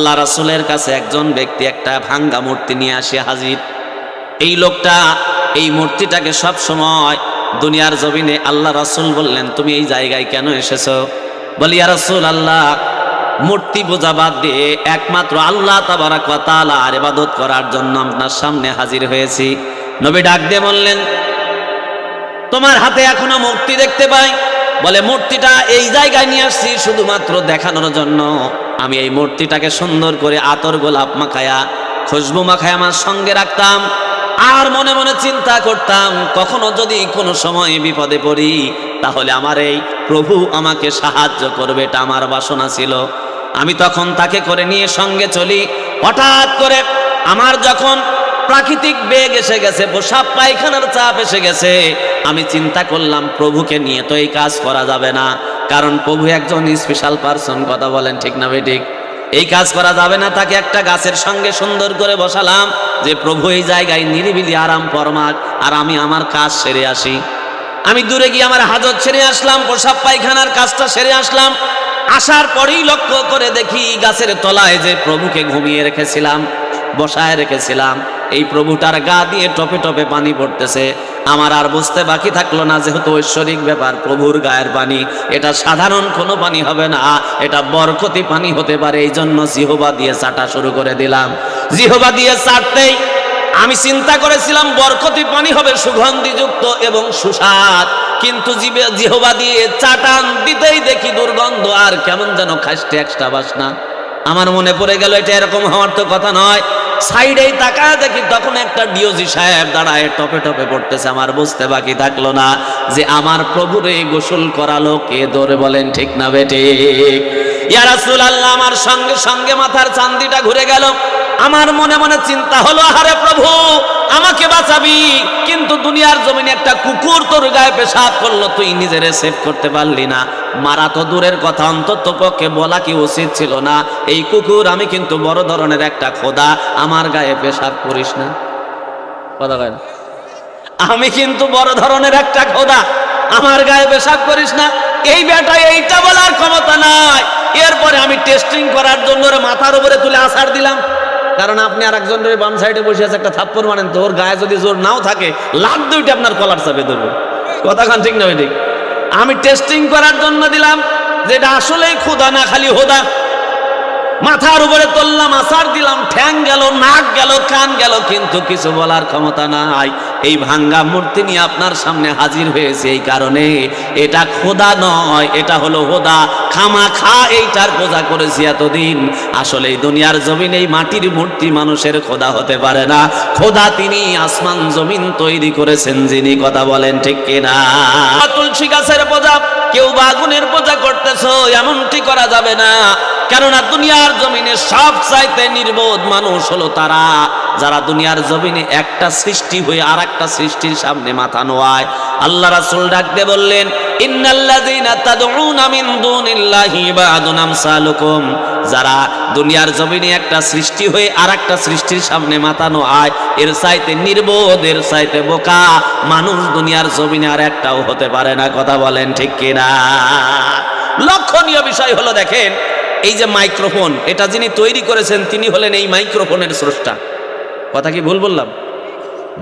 আল্লাহ রাসুলের কাছে একজন ব্যক্তি একটা ভাঙ্গা মূর্তি নিয়ে আসে হাজির। এই লোকটা এই মূর্তিটাকে সব সময় দুনিয়ার জমিনে আল্লাহ রাসুল বললেন, তুমি এই জায়গায় কেন এসেছ? বলি, ইয়া রাসূল আল্লাহ মূর্তি পূজা বাদ দিয়ে একমাত্র আল্লাহ তাবারাক ওয়া তাআলা আর এবাদত করার জন্য আপনার সামনে হাজির হয়েছি। নবী ডাক দিয়ে বললেন, তোমার হাতে এখনও মূর্তি দেখতে পাই? বলে, মূর্তিটা এই জায়গায় নিয়ে আসছি শুধুমাত্র দেখানোর জন্য। আমি এই মূর্তিটাকে সুন্দর করে আতর গোলাপ মাখায়া, খুশবু মাখায় আমার সঙ্গে রাখতাম। আর মনে মনে চিন্তা করতাম, কখনো যদি কোনো সময় বিপদে পড়ি, তাহলে আমার এই প্রভু আমাকে সাহায্য করবে, এটা আমার বাসনা ছিল। আমি তখন তাকে করে নিয়ে সঙ্গে চলি। হঠাৎ করে আমার যখন প্রাকৃতিক বেগ এসে গেছে, প্রসাব পায়খানার চাপ এসে গেছে, আমি চিন্তা করলাম, প্রভুকে নিয়ে তো এই কাজ করা যাবে না। কারণ প্রভু একজন স্পেশাল পার্সন কথা বলেন ঠিক না বেঠিক এই কাজ করা যাবে না, তাকে একটা গাছের সঙ্গে সুন্দর করে বসালাম যে প্রভু এই জায়গায় নিরিবিলি আরাম ফরমাক, আর আমি আমার কাজ সেরে আসি। আমি দূরে গিয়ে আমার হাজত ছেড়ে আসলাম, প্রসাব পায়খানার কাজটা সেরে আসলাম। আসার পরেই লক্ষ্য করে দেখি গাছের তলায় যে প্রভুকে ঘুমিয়ে রেখেছিলাম, বসায় রেখেছিলাম। এই প্রভুটার গা দিয়ে টপে টপে পানি পড়তেছে। আমার আর বুঝতে বাকি থাকল না, যেহেতু ঐশ্বরিক ব্যাপার, প্রভুর গায়ের পানি। এটা সাধারণ কোনো পানি হবে না, এটা বরকতি পানি হতে পারে এই জন্য জিহবা দিয়ে চাটা শুরু করে দিলাম। জিহবা দিয়ে চাটতেই আমি চিন্তা করেছিলাম, বরকতি পানি হবে, সুগন্ধিযুক্ত এবং সুস্বাদ। কিন্তু জিহবা দিয়ে চাটান দিতেই দেখি দুর্গন্ধ, আর কেমন যেন খাসতে একটা বাসনা আমার মনে পড়ে গেল, এটা এরকম হওয়ার তো কথা নয়। সাইডেই তাকায় দেখি তখন একটা ডিওজি সাহেব দাঁড়ায় টপে টপে পড়তেছে। আমার বুঝতে বাকি থাকল না যে আমার প্রভুরে গোসল করালো কে ধরে বলেন, ঠিক না বেটে ইয়া রাসূলুল্লাহ, আমার সঙ্গে সঙ্গে মাথার চান্দিটা ঘুরে গেল। আমার মনে মনে চিন্তা হলো আরে প্রভু, আমাকে বাঁচাবি। কিন্তু দুনিয়ার জমিনে একটা কুকুর তোর গায়ে পেশাব করল, তুই নিজেরে সেভ করতে পারলি না। মারা তো দূরের কথা, অন্তত পক্ষে বলা কি উচিত ছিল না? এই কুকুর, আমি কিন্তু বড় ধরনের একটা খোদা, আমার গায়ে পেশাব করিস না। কথা কয় আমি কিন্তু বড় ধরনের একটা খোদা, আমার গায়ে পেশাব করিস না। এই বেটা এইটা বলার ক্ষমতা নাই। এরপরে আমি টেস্টিং করার জন্য মাথার উপরে তুলে আসার দিলাম। কারণ আপনি আর একজনের বাম সাইডে বসে আছে, একটা থাপ্পড় মানেন তো, ওর গায়ে যদি জোর নাও থাকে, লাভ দুইটা আপনার কলার চাপে ধরবে। কথা খান ঠিক না ঠিক? আমি টেস্টিং করার জন্য দিলাম, যেটা আসলেই খোদা না, খালি হোদা। মাথার উপরে তুললাম আসার দিলাম, ঠ্যাং গেল, নাক গেল, কান গেল, কিন্তু কিছু বলার ক্ষমতা নাই। এই ভাঙ্গা মূর্তি নিয়ে আপনার সামনে হাজির হয়েছে এই কারণে এটা খোদা নয়, এটা হলো হোদা খামা খা এইটার পূজা করেছি এতদিন। আসলে এই দুনিয়ার জমিন, এই মাটির মূর্তি মানুষের খোদা হতে পারে না। খোদা তিনি আসমান জমিন তৈরি করেছেন, যিনি কথা বলেন ঠিক কিনা। তুলসী গাছের পূজা, কেউ বাগুনের পূজা করতেছো, এমনটি করা যাবে না। কেননা দুনিয়ার জমিনে সব চাইতে নির্বোধ মানুষ হলো তারা। যারা দুনিয়ার জমিনে একটা সৃষ্টি হয়ে আর একটা সৃষ্টির সামনে মাথা নোয়ায়। আল্লাহ রাসূল ডাকতে বললেন যারা দুনিয়ার জমিনে একটা সৃষ্টি হয়ে আর একটা সৃষ্টির সামনে মাথা নোয়ায়, এর চাইতে নির্বোধ, এর চাইতে বোকা মানুষ দুনিয়ার জমিনে আর একটাও হতে পারে না। কথা বলেন ঠিক কিনা? লক্ষণীয় বিষয় হলো দেখেন এই যে মাইক্রোফোন, এটা যিনি তৈরি করেছেন, তিনি হলেন এই মাইক্রোফোনের স্রষ্টা। কথা কি ভুল বললাম?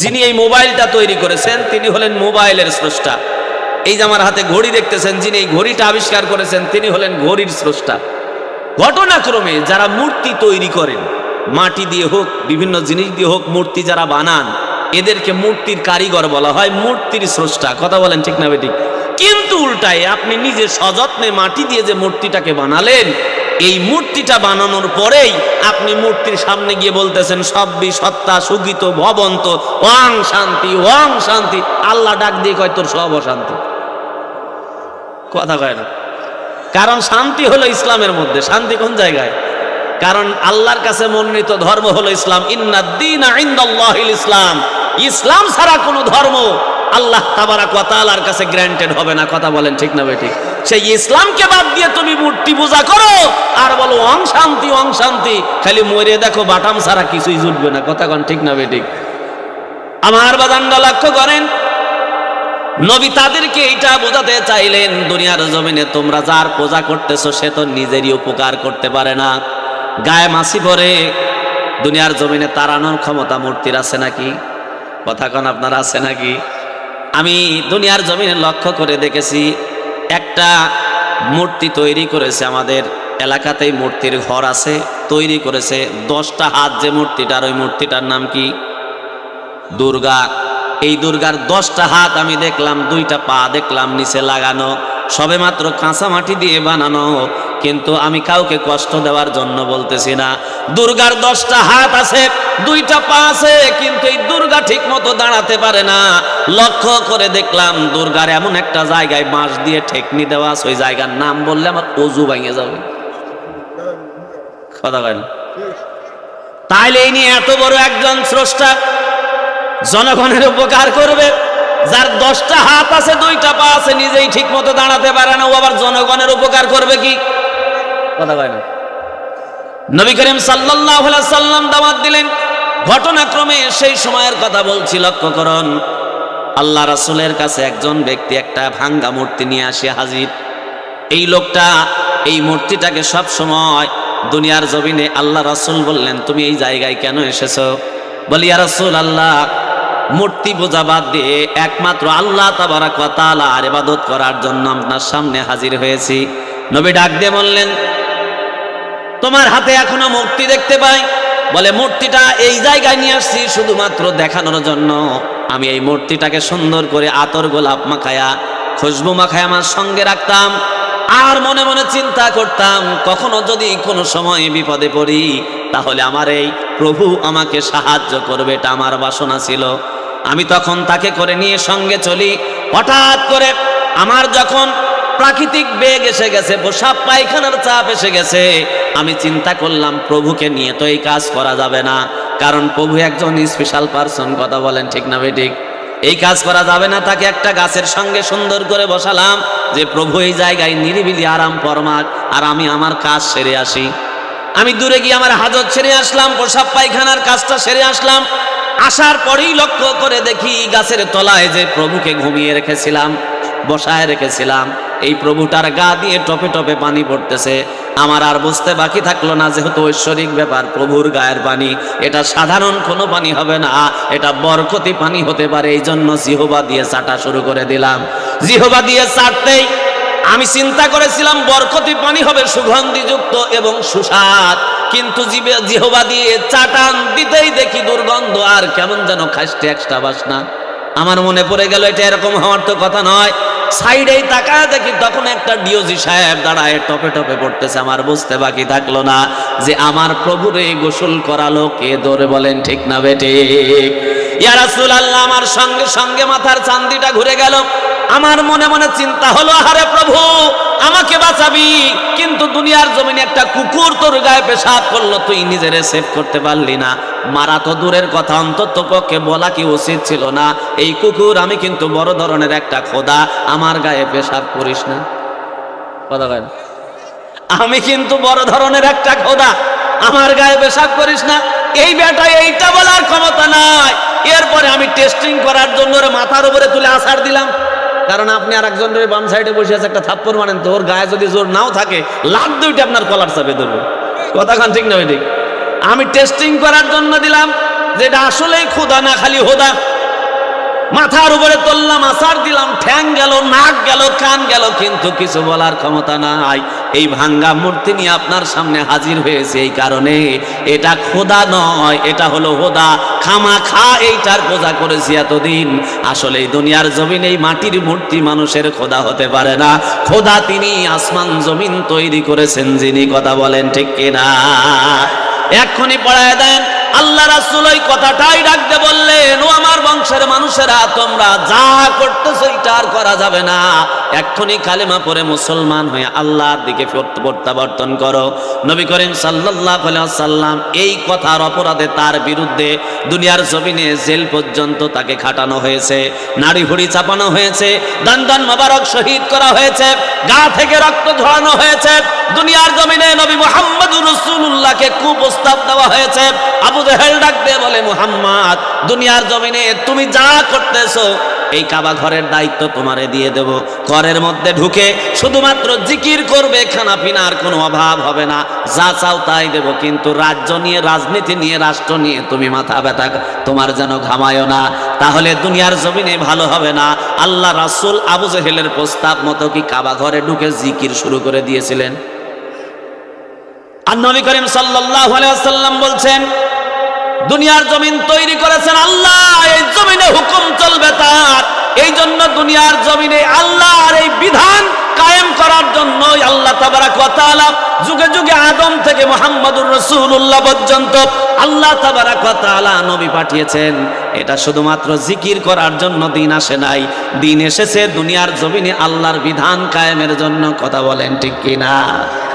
যিনি এই মোবাইলটা তৈরি করেছেন, তিনি হলেন মোবাইলের স্রষ্টা। এই যে আমার হাতে ঘড়ি দেখতেছেন, যিনি এই ঘড়িটা আবিষ্কার করেছেন, তিনি হলেন ঘড়ির স্রষ্টা। ঘটনাক্রমে যারা মূর্তি তৈরি করেন, মাটি দিয়ে হোক, বিভিন্ন জিনিস দিয়ে হোক, মূর্তি যারা বানান, এদেরকে মূর্তির কারিগর বলা হয়, মূর্তির স্রষ্টা। কথা বলেন ঠিক না বেঠিক? কিন্তু উল্টায় আপনি নিজে সযত্নে মাটি দিয়ে যে মূর্তিটাকে বানালেন এই মূর্তিটা বানানোর পরেই আপনি মূর্তির সামনে গিয়ে বলতেছেন, সব্বি সত্তা সুগীত ভবন্ত, ওয়াং শান্তি ওয়াং শান্তি। আল্লাহ ডাক দিয়ে কয়, তোর সব অশান্তি। কথা কয় না। কারণ শান্তি হলো ইসলামের মধ্যে। শান্তি কোন জায়গায়? কারণ আল্লাহর কাছে মনোনীত ধর্ম হলো ইসলাম। ইন্নাদ্দিন ইনদাল্লাহিল ইসলাম। ইসলাম ছাড়া কোনো ধর্ম আল্লাহ তাবারাক ওয়া কাছে গ্র্যান্টেড হবে না। কথা বলেন ঠিক না বেঠিক সেই ইসলামকে বাদ দিয়ে তুমি মূর্তি পূজা করো, আর বলো অং শান্তি অং শান্তি। খালি মরে দেখো বাটাম ছাড়া কিছুই জুটবে না। কথা কন ঠিক না বেঠিক? আমার বাদানটা লক্ষ্য করেন, নবী তাদেরকে এইটা বোঝাতে চাইলেন, দুনিয়ার জমিনে তোমরা যার পূজা করতেছো, সে তো নিজেরই উপকার করতে পারে না। গায়ে মাসি পরে দুনিয়ার জমিনে তাড়ানোর ক্ষমতা মূর্তির আছে নাকি? কথা কন আপনার আছে নাকি? আমি দুনিয়ার জমিনে লক্ষ্য করে দেখেছি একটা মূর্তি তৈরি করেছে আমাদের এলাকাতেই মূর্তির ঘর আছে, তৈরি করেছে দশটা হাত যে মূর্তিটার, ওই মূর্তিটার নাম কি? দুর্গা। এই দুর্গার দশটা হাত আমি দেখলাম, দুইটা পা দেখলাম, নিচে লাগানো সবে মাত্র কাঁচা মাটি দিয়ে বানানো কিন্তু আমি কাউকে কষ্ট দেওয়ার জন্য বলতেছি না। দুর্গার দশটা হাত আছে, দুইটা পা আছে, কিন্তু এই দুর্গা ঠিক মতো দাঁড়াতে পারে না। লক্ষ্য করে দেখলাম দুর্গার এমন একটা জায়গায় বাঁশ দিয়ে ঠেকনি দেওয়া আছে, ওই জায়গার নাম বললে আমার অজু ভেঙে যাবে। কথা কয় তাইলে এই নিয়ে এত বড় একজন স্রষ্টা জনগণের উপকার করবে। যার দশটা হাত আছে, দুইটা পা আছে, নিজেই ঠিক মতো দাঁড়াতে পারে না, ও আবার জনগণের উপকার করবে কি? কথা কয় না। নবী করিম সাল্লাল্লাহু সাল্লাম দাওয়াত দিলেন। ঘটনাক্রমে সেই সময়ের কথা বলছি, লক্ষ্য করুন। আল্লাহ রাসূলের কাছে একজন ব্যক্তি একটা ভাঙ্গা মূর্তি নিয়ে আসে হাজির। এই লোকটা এই মূর্তিটাকে সব সময় দুনিয়ার জমিনে আল্লাহ রাসূল বললেন, তুমি এই জায়গায় কেন এসেছ? বলি, ইয়া রাসূল আল্লাহ মূর্তি পূজা বাদ দিয়ে একমাত্র আল্লাহ তাবারাক ওয়া তাআলা আর ইবাদত করার জন্য আপনার সামনে হাজির হয়েছি। নবী ডাক দিয়ে বললেন তোমার হাতে এখনও মূর্তি দেখতে পাই। বলে, মূর্তিটা এই জায়গায় নিয়ে আসছি শুধুমাত্র দেখানোর জন্য। আমি এই মূর্তিটাকে সুন্দর করে আতর গোলাপ মাখায়া, খুশবু মাখায় আমার সঙ্গে রাখতাম। আর মনে মনে চিন্তা করতাম, কখনো যদি কোনো সময় বিপদে পড়ি, তাহলে আমার এই প্রভু আমাকে সাহায্য করবে, এটা আমার বাসনা ছিল। আমি তখন তাকে করে নিয়ে সঙ্গে চলি। হঠাৎ করে আমার যখন প্রাকৃতিক বেগ এসে গেছে, পোশাক পায়খানার চাপ এসে গেছে। আমি চিন্তা করলাম, প্রভুকে নিয়ে তো এই কাজ করা যাবে না। কারণ প্রভু একজন স্পেশাল পারসন কথা বলেন ঠিক না বেঠিক এই কাজ করা যাবে না, তাকে একটা গাছের সঙ্গে সুন্দর করে বসালাম যে, প্রভু, এই জায়গায় নিরিবিলি আরাম ফরমাক আর আমি আমার কাজ সেরে আসি। আমি দূরে গিয়ে আমার হাজত ছেড়ে আসলাম প্রসাব পায়খানার কাজটা সেরে আসলাম। আসার পরেই লক্ষ্য করে দেখি, গাছের তলায় যে প্রভুকে ঘুমিয়ে রেখেছিলাম, বসায় রেখেছিলাম। এই প্রভুটার গা দিয়ে টপে টপে পানি পড়তেছে। আমার আর বুঝতে বাকি থাকল না, যেহেতু ঐশ্বরিক ব্যাপার, প্রভুর গায়ের পানি। এটা সাধারণ কোনো পানি হবে না, এটা বরকতি পানি হতে পারে এই জন্য জিহবা দিয়ে চাটা শুরু করে দিলাম। জিহবা দিয়ে চাটতেই আমি চিন্তা করেছিলাম, বরকতি পানি হবে সুগন্ধিযুক্ত এবং সুস্বাদ। কিন্তু জিহবা দিয়ে চাটান দিতেই দেখি দুর্গন্ধ, আর কেমন যেন খাসতে একটা বাসনা। আমার মনে পড়ে গেল, এটা এরকম হওয়ার তো কথা নয়। সাইডেই তাকায় দেখি তখন একটা ডিওজি সাহেব দাঁড়ায় টপে টপে পড়তেছে। আমার বুঝতে বাকি থাকল না যে আমার প্রভুরে গোসল করালো কে ধরে বলেন, ঠিক না বেটে ইয়া রাসূলুল্লাহ, আমার সঙ্গে সঙ্গে মাথার চান্দিটা ঘুরে গেল। আমার মনে মনে চিন্তা হলো আরে প্রভু, আমাকে বাঁচাবি। কিন্তু দুনিয়ার জমিনে একটা কুকুর তোর গায়ে পেশাব করল, তুই নিজেরে সেভ করতে পারলি না। মারা তো দূরের কথা, অন্তত পক্ষে বলা কি উচিত ছিল না? এই কুকুর আমি কিন্তু বড় ধরনের একটা খোদা, আমার গায়ে পেশাব করিস না। কথা আমি কিন্তু বড় ধরনের একটা খোদা, আমার গায়ে পেশাব করিস না। এই বেটা এইটা বলার ক্ষমতা নাই। এরপরে আমি টেস্টিং করার জন্য মাথার উপরে তুলে আসার দিলাম। কারণ আপনি আর একজন বাম সাইডে বসে আছে, একটা থাপ্পড় মানেন তো, ওর গায়ে যদি জোর নাও থাকে, লাভ দুইটা আপনার কলার চাপে ধরবে। কথা খান ঠিক না ঠিক? আমি টেস্টিং করার জন্য দিলাম, যেটা আসলেই খোদা না, খালি হোদা। মাথার উপরে তুললাম, আসার দিলাম, ঠ্যাং গেল, নাক গেল, কান গেল, কিন্তু কিছু বলার ক্ষমতা নাই। এই ভাঙ্গা মূর্তি নিয়ে আপনার সামনে হাজির হয়েছে এই কারণে। এটা খোদা নয়, এটা হলো হোদা। খামা খা, এইটার পূজা করেছি এতদিন। আসলে এই দুনিয়ার জমিন, এই মাটির মূর্তি মানুষের খোদা হতে পারে না। খোদা তিনি আসমান জমিন তৈরি করেছেন, যিনি কথা বলেন ঠিক কিনা। এক্ষুনি পড়ায় দেন। আল্লাহ রাসূল ওই কথাটাই রাখতে বললেন, ও আমার বংশের মানুষেরা, তোমরা যা করতেছো এটা আর করা যাবে না। এক্ষুনি কালেমা পরে মুসলমান হয়ে আল্লাহর দিকে প্রত্যাবর্তন করো। নবী করিম আলাইহি সাল্লাম এই কথার অপরাধে তার বিরুদ্ধে দুনিয়ার জমিনে জেল পর্যন্ত তাকে খাটানো হয়েছে, নাড়ি ভুড়ি চাপানো হয়েছে দান দান মোবারক শহীদ করা হয়েছে, গা থেকে রক্ত ঝরানো হয়েছে দুনিয়ার জমিনে নবী মুহাম্মদ রাসূলুল্লাহকে কুপ্রস্তাব দেওয়া হয়েছে। আবু জেহেল ডাক দিয়ে বলে, মুহাম্মদ, দুনিয়ার জমিনে তুমি যা করতেছো, এই কাবা ঘরের দায়িত্ব তোমারে দিয়ে দেব। ঘরের মধ্যে ঢুকে শুধুমাত্র জিকির করবে খানা পিনার কোনো অভাব হবে না। যা চাও তাই দেব, কিন্তু রাজ্য নিয়ে, রাজনীতি নিয়ে, রাষ্ট্র নিয়ে তুমি মাথা ব্যথা তোমার যেন ঘামায় না। তাহলে দুনিয়ার জমিনে ভালো হবে না। আল্লাহ রাসূল আবু জেহেলের প্রস্তাব মতো কি কাবা ঘরে ঢুকে জিকির শুরু করে দিয়েছিলেন? আর নবী করিম সাল্লাল্লাহু আলাইহি ওয়াসাল্লাম বলছেন, দুনিয়ার জমিন তৈরি করেছেন আল্লাহ, এই জমিনে হুকুম চলবে তার। এই জন্য দুনিয়ার জমিনে আল্লাহর এই বিধান কায়েম করার জন্য আল্লাহ তাবারাক ওয়া যুগে যুগে আদম থেকে মুহাম্মদুর রাসূলুল্লাহ পর্যন্ত আল্লাহ তাবারাক ওয়া তাআলা নবী পাঠিয়েছেন। এটা শুধুমাত্র জিকির করার জন্য দিন আসে নাই। দিন এসেছে, দুনিয়ার জমিনে আল্লাহর বিধান কায়েমের জন্য কথা বলেন ঠিক কিনা?